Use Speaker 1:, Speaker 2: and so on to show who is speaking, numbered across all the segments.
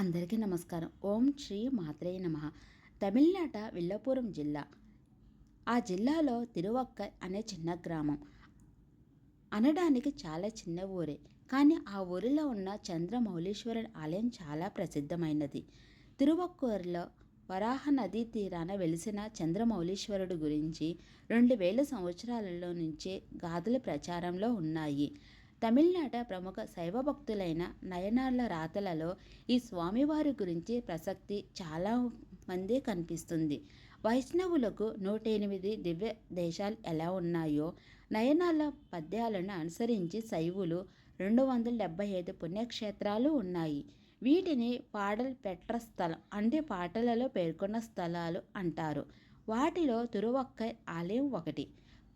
Speaker 1: అందరికీ నమస్కారం. ఓం శ్రీ మాత్రే నమ. తమిళనాట విల్లపురం జిల్లా. ఆ జిల్లాలో తిరువక్క అనే చిన్న గ్రామం. అనడానికి చాలా చిన్న ఊరే. కానీ ఆ ఊరిలో ఉన్న చంద్రమౌళీశ్వరుని ఆలయం చాలా ప్రసిద్ధమైనది. తిరువక్కూరులో వరాహ నదీ తీరాన వెలిసిన చంద్రమౌళీశ్వరుడు గురించి రెండు వేల సంవత్సరాలలో నుంచే గాథలు ప్రచారంలో ఉన్నాయి. తమిళనాట ప్రముఖ శైవ భక్తులైన నయనార్ల రాతలలో ఈ స్వామివారి గురించి ప్రసక్తి చాలా మంది కనిపిస్తుంది. వైష్ణవులకు నూట ఎనిమిది దివ్య దేశాలు ఎలా ఉన్నాయో నయనాల పద్యాలను అనుసరించి శైవులు రెండు వందల డెబ్బై ఐదు పుణ్యక్షేత్రాలు ఉన్నాయి. వీటిని పాడల్ పెట్ర స్థలం అంటే పాటలలో పేర్కొన్న స్థలాలు అంటారు. వాటిలో తురువక్కై ఆలయం ఒకటి.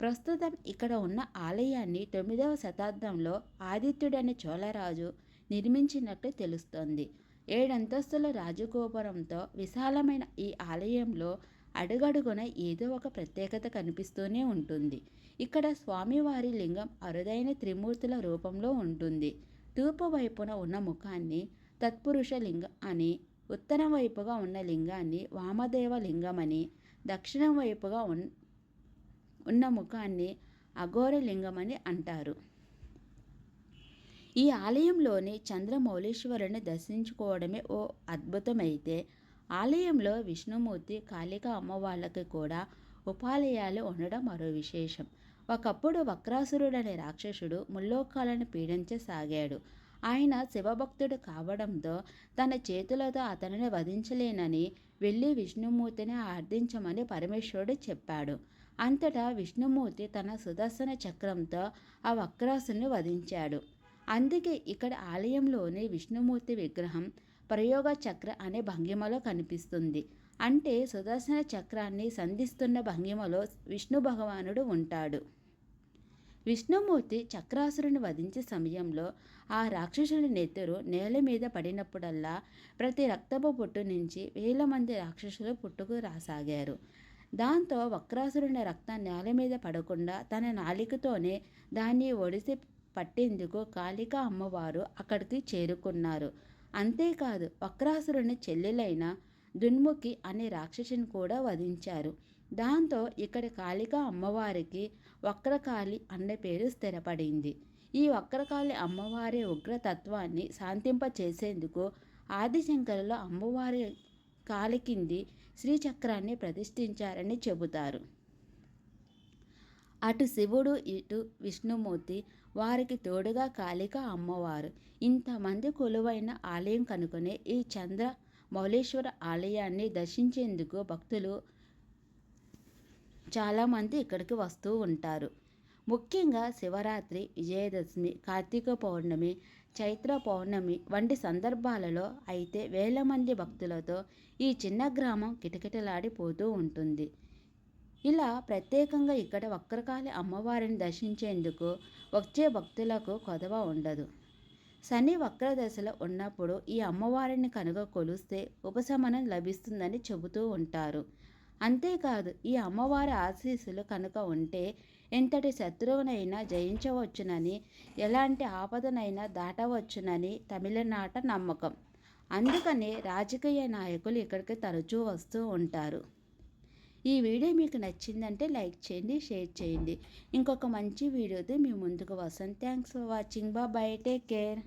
Speaker 1: ప్రస్తుతం ఇక్కడ ఉన్న ఆలయాన్ని తొమ్మిదవ శతాబ్దంలో ఆదిత్యుడనే చోళరాజు నిర్మించినట్లు తెలుస్తోంది. ఏడంతస్తుల రాజగోపురంతో విశాలమైన ఈ ఆలయంలో అడుగడుగున ఏదో ఒక ప్రత్యేకత కనిపిస్తూనే ఉంటుంది. ఇక్కడ స్వామివారి లింగం అరుదైన త్రిమూర్తుల రూపంలో ఉంటుంది. తూర్పు వైపున ఉన్న ముఖాన్ని తత్పురుష లింగం అని ఉత్తరం వైపుగా ఉన్న లింగాన్ని వామదేవ లింగమని దక్షిణం వైపుగా ఉన్ ఉన్న ముఖాన్ని అఘోరలింగమని అంటారు. ఈ ఆలయంలోని చంద్రమౌళీశ్వరుని దర్శించుకోవడమే ఓ అద్భుతమైతే ఆలయంలో విష్ణుమూర్తి కాళిక అమ్మవాళ్ళకి కూడా ఉపాలయాలు ఉండడం మరో విశేషం. ఒకప్పుడు వక్రాసురుడనే రాక్షసుడు ముల్లోకాలను పీడించసాగాడు. ఆయన శివభక్తుడు కావడంతో తన చేతులతో అతనిని వధించలేనని వెళ్ళి విష్ణుమూర్తిని ఆర్థించమని పరమేశ్వరుడు చెప్పాడు. అంతటా విష్ణుమూర్తి తన సుదర్శన చక్రంతో ఆ వక్రాసుని వధించాడు. అందుకే ఇక్కడ ఆలయంలోని విష్ణుమూర్తి విగ్రహం ప్రయోగ చక్ర అనే భంగిమలో కనిపిస్తుంది. అంటే సుదర్శన చక్రాన్ని సంధిస్తున్న భంగిమలో విష్ణు భగవానుడు ఉంటాడు. విష్ణుమూర్తి చక్రాసురుని వధించే సమయంలో ఆ రాక్షసుని నెత్తురు నేల మీద పడినప్పుడల్లా ప్రతి రక్తపు పుట్టు నుంచి వేల మంది రాక్షసులు పుట్టుకు రాసాగారు. దాంతో వక్రాసురుని రక్తం నేల మీద పడకుండా తన నాలికతోనే దాన్ని ఒడిసి పట్టేందుకు కాళిక అమ్మవారు అక్కడికి చేరుకున్నారు. అంతేకాదు వక్రాసురుని చెల్లెలైన దున్ముఖి అనే రాక్షసుని కూడా వధించారు. దాంతో ఇక్కడ కాళిక అమ్మవారికి వక్రకాళి అన్న పేరు స్థిరపడింది. ఈ వక్రకాళి అమ్మవారి ఉగ్రతత్వాన్ని శాంతింపచేసేందుకు ఆదిశంకరులు అమ్మవారి కాలి కింది శ్రీచక్రాన్ని ప్రతిష్ఠించారని చెబుతారు. అటు శివుడు ఇటు విష్ణుమూర్తి వారికి తోడుగా కాళిక అమ్మవారు. ఇంతమంది కొలువైన ఆలయం కనుకొనే ఈ చంద్ర మౌళేశ్వర ఆలయాన్ని దర్శించేందుకు భక్తులు చాలామంది ఇక్కడికి వస్తూ ఉంటారు. ముఖ్యంగా శివరాత్రి విజయదశమి కార్తీక పౌర్ణమి చైత్ర పౌర్ణమి వంటి సందర్భాలలో అయితే వేల మంది భక్తులతో ఈ చిన్న గ్రామం కిటకిటలాడిపోతూ ఉంటుంది. ఇలా ప్రత్యేకంగా ఇక్కడ వక్రకాళి అమ్మవారిని దర్శించేందుకు వచ్చే భక్తులకు కొదవ ఉండదు. శని వక్రదశలో ఉన్నప్పుడు ఈ అమ్మవారిని కనుక కొలిస్తే ఉపశమనం లభిస్తుందని చెబుతూ ఉంటారు. అంతేకాదు ఈ అమ్మవారి ఆశీస్సులు కనుక ఉంటే ఎంతటి శత్రువునైనా జయించవచ్చునని ఎలాంటి ఆపదనైనా దాటవచ్చునని తమిళనాట నమ్మకం. అందుకనే రాజకీయ నాయకులు ఇక్కడికి తరచూ వస్తూ ఉంటారు. ఈ వీడియో మీకు నచ్చిందంటే లైక్ చేయండి షేర్ చేయండి. ఇంకొక మంచి వీడియోతో మీ ముందుకు వస్తాను థ్యాంక్స్ ఫర్ వాచింగ్. బా బై టేక్ కేర్.